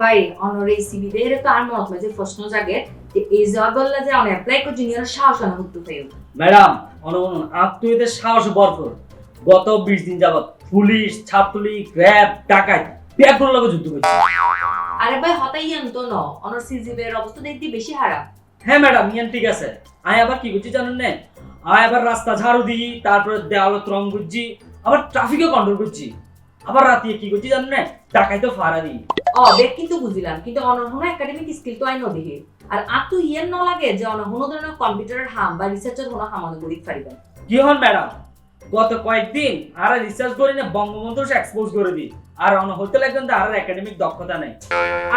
ভাই অনর এই সিবি দেহের তো আর মনত মাঝে প্রশ্ন জাগে যে এই জব বললা যে অন অ্যাপ্লাই করছি নিয়ে সাহস আনা হতে পাইও ম্যাডাম অনুমন আত্মীয়দের সাহস ভরপুর গত বিশ দিন যাবত পুলিশ ছাত্রলীগ র্যাব ডাকাত ব্যাগুলোর লগে যুদ্ধ করছে। আরে ভাই হতাই আনতো ন। অনর সিজিবের অবস্থা দেখতে বেশি খারাপ। হ্যাঁ ম্যাডাম ইয়ান ঠিক আছে। আয় আবার কি করছি জানেন না? আয় আবার রাস্তা ঝাড়ু দিই তারপরে দেওয়ালত রং করছি আবার ট্রাফিকও কন্ট্রোল করছি। আবার রাতে কি করছি জানেন না? টাকাই তো ফাড়া দিই ও বেগ কিন্তু বুঝিলাম কিন্তু অনর হনো একাডেমিক স্কিল তো আর আর তো ইয়ের ন লাগে যে অনর হনো ধরনের কম্পিউটারের হাম বা রিসার্চের হনো হামানো করি কি হন ম্যাডাম গত কয়েকদিন আর রিসার্চ করি না বঙ্গবন্ধু এক্সপোজ করে দিই আর অন হতে লাগবেন আর একাডেমিক দক্ষতা নেই।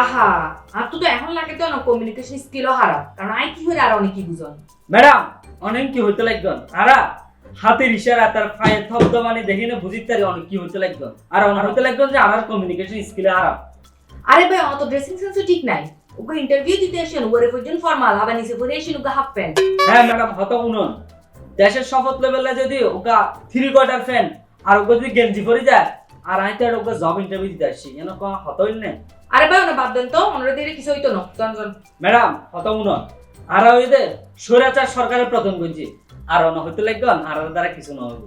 আহা আর তো এখন লাগে তো অনর কমিউনিকেশন স্কিলও হারাপ কারণ আই কি হইলে আর অনেক কি বুঝন ম্যাডাম অনেক কি হইতে লাগবেন আর হাতের ইশারা তার পায়ের থবদমানি দেখে না বুঝিতে অনেক কি হইতে লাগবেন আর অনেক হইতে লাগবেন যে আর কমিউনিকেশন স্কিল হারাপ আরে ভাই অত ড্রেসিং সেন্সও ঠিক নাই। ওকে ইন্টারভিউ দিতে আসেন ওরে পর্যন্ত ফর্মাল আবার নিচে পরে আসেন ওকে হাফ প্যান্ট হ্যাঁ ম্যাডাম হত উনন দেশের শপথ লেভেলে যদি ওকা থ্রি কোয়ার্টার ফ্যান আর ওকে যদি গেঞ্জি পরে যায় আর আমি তো ওকে জব ইন্টারভিউ দিতে আসছি কেন কো হতই না। আরে ভাই ওনা বাদ দেন তো ওনারা দিলে কিছু হইতো না জন জন ম্যাডাম হত উনন আর ওই যে স্বৈরাচার সরকারের প্রথম গঞ্জি আর অন হইতে লাগবেন আর দ্বারা কিছু না হইব।